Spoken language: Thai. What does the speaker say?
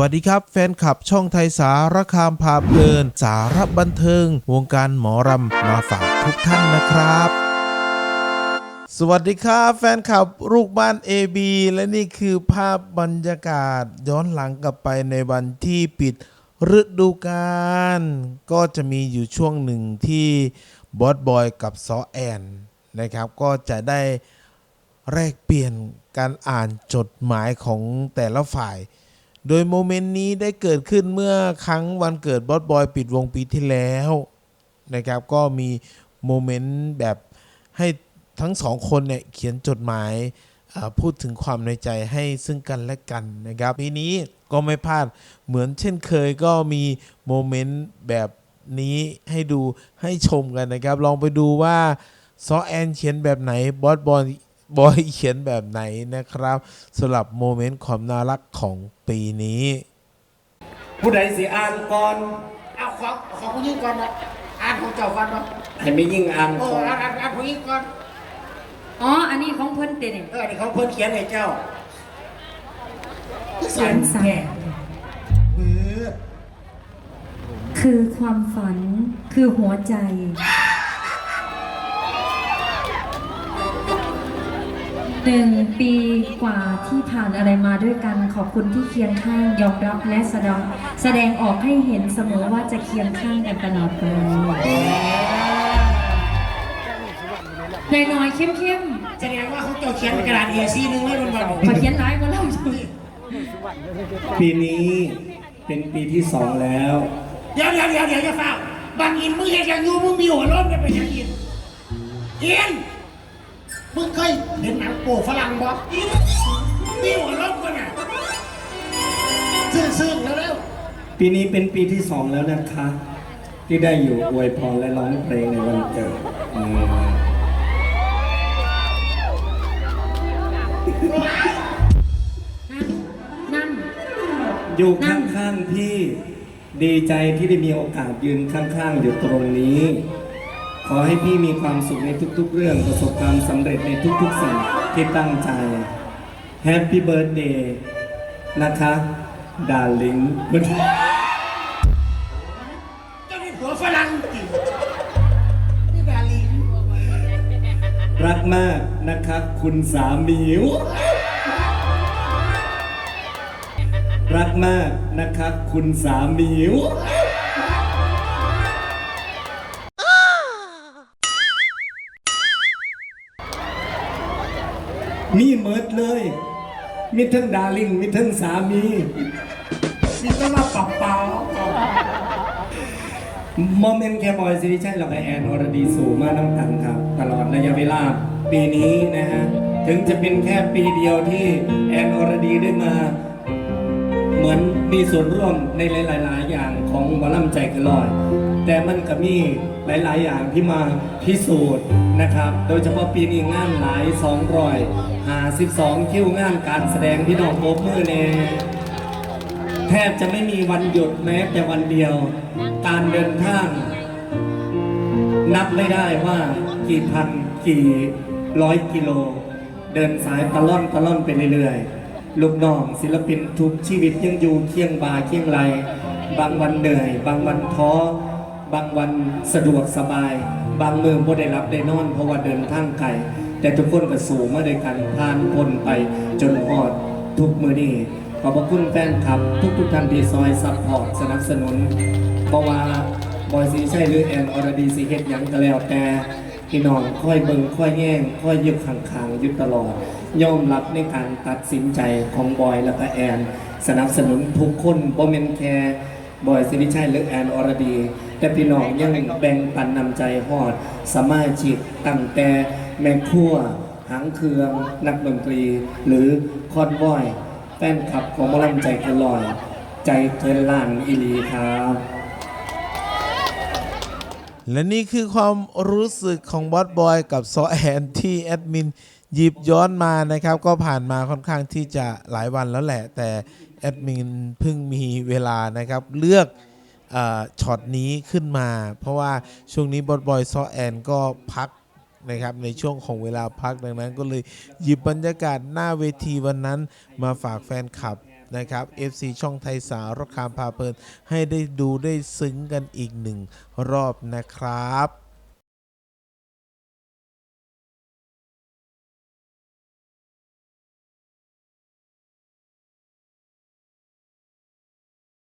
วัสดีครับ แฟนคลับช่องไทยสารคามพาเพลิน สารบันเทิง วงการหมอรำมาฝากทุกท่านนะครับสวัสดีครับแฟนคลับลูกบ้าน AB และนี่คือภาพบรรยากาศย้อนหลังกลับไปในวันที่ปิดฤดูกาลก็จะมีอยู่ช่วงหนึ่งที่บอสบอยกับซอแอนนะครับก็จะได้แลกเปลี่ยนการอ่านจดหมายของแต่ละฝ่าย โดยโมเมนต์นี้ได้เกิดขึ้นเมื่อครั้งวันเกิดบอสบอยปิดวงปีที่แล้วนะครับ ก็มีโมเมนต์แบบให้ทั้งสองคนเนี่ยเขียนจดหมายพูดถึงความในใจให้ซึ่งกันและกันนะครับปีนี้ก็ไม่พลาดเหมือนเช่นเคยก็มีโมเมนต์แบบนี้ให้ดูให้ชมกันนะครับ ลองไปดูว่าซอแอนเขียนแบบไหนบอสบอย บอยเขียนแบบไหนนะครับสำหรับโมเมนต์ความน่ารักของปีนี้ ผู้ใดสิอ่านก่อนเอาของของผู้หญิงก่อนนะอ่านของเจ้าก่อนเนาะให้ไม่ยิ่งอ่านโอ้ก่อนอ่านอ่านอ่านผู้หญิงก่อนอ๋อ อันนี้ของเพิ่นเต็เนี่ยเออนี่เขาเพิ่นเขียนให้เจ้าเขียนสั่นแก่มือคือความฝันคือหัวใจ หนึ่งปีกว่าที่ผ่านอะไรมาด้วยกัน ขอบคุณที่เคียงข้างยอมรับและแสดงแสดงออกให้เห็นเสมอว่าจะเคียงข้างกันตลอดไปหน่อยๆเข้มแสดงว่าเขาเจ้าเขียนกระดาษ A4 หนึงให้มันมาบอกๆขอเขียนร้ายมาเล่าอยู่ปีนี้เป็นปีที่สองแล้ว เดี๋ยวเดี๋ยวเดี๋ยวเดี๋ยวจะฟังบางอินมึงเห็นอย่างยูมึงมีหัวร้อนกันไปยังอินอิน มึงเคยเห็นหนังโป๊ฝรั่งบ่มีหัวร้อนกันอะซื่อๆแล้วเร็วปีนี้เป็นปีที่สองแล้วนะคะ ที่ได้อยู่อวยพรและร้องเพลงในวันเกิดอืมนั่นอยู่ข้างๆพี่ดีใจที่ได้มีโอกาสยืนข้างๆอยู่ตรงนี้ ขอให้พี่มีความสุขในทุกๆ เรื่องประสบความสำเร็จในทุกๆ สิ่งที่ตั้งใจ Happy Birthday นะคะดาลิงเจ้านี่หัวฝรั่งจริงนี่ดาลิงรักมากนะครับคุณสามีวรักมากนะครับคุณสามีว มีเมิดเลย มีทั้งดาริงมีทั้งสามี มีต้งมาปับเปล่าโมเมนต์แค่บอยสิริชัยเรากับแอนอรดีสูมาน้ำกันครับ ตลอดระยะเวลาปีนี้นะฮะ ถึงจะเป็นแค่ปีเดียวที่แอนอรดีได้มา มือนมีส่วนร่วมในหลาย ๆ อย่างของหมอลำใจกันลอย แต่มันก็มีหลาย ๆ อย่างที่มาพิสูจน์นะครับ โดยเฉพาะปีนี้งานหลาย200 52คิวงานการแสดงพี่น้องโบมือเน่แทบจะไม่มีวันหยุดแม้แต่วันเดียว การเดินทาง นับไม่ได้ว่ากี่พันกี่ร้อยกิโล เดินสายตะล่อนตะล่อนไปเรื่อย ๆ ลูกน้องศิลปินทุกชีวิตยังอยู่เคียงบ่าเคียงไหลบางวันเหนื่อย บางวันท้อ บางวันสะดวกสบาย บางมือบ่ได้รับได้นอน เพราะว่าเดินทางไกลแต่ทุกคนก็สู่มาด้วยกันผ่านพ้นไปจนหอดทุกมือนี้ขอบพระคุณแฟนคลับ ทุกทุกท่านที่ซอยซัพพอร์ตสนับสนุนเพราะว่าบอยซีใช่หรือแอนอรดีซีเฮ็ดยังก็แล้วแต่ พี่น้องค่อยเบิงค่อยแย่งค่อยยึดข้างๆยึดตลอดยอมรับในการตัดสินใจของบอยและก็แอน สนับสนุนทุกคนบ่แม่นแค่บอยสิริชัยหรือแอนอรดี แต่พี่น้องยังแบ่งปันนำใจฮอด สมาชิกตั้งแต่แม่ครัวหางเครือง นักดนตรี หรือคอนบอย แฟนคลับของมอลำใจเกินลอย ใจเกินล้านอีลีครับ และนี่คือความรู้สึกของบอสบอยกับซอแอนที่แอดมินหยิบย้อนมานะครับ ก็ผ่านมาค่อนข้างที่จะหลายวันแล้วแหละ แต่แอดมินเพิ่งมีเวลานะครับ เลือกอช็อตนี้ขึ้นมา เพราะว่าช่วงนี้บอสบอยซอแอนก็พักนะครับในช่วงของเวลาพักดังนั้นก็เลยหยิบบรรยากาศหน้าเวทีวันนั้นมาฝากแฟนคลับ นะครับ FC ช่องไทยสารคามพาเพลิน ให้ได้ดูได้ซึ้งกันอีกหนึ่งรอบนะครับ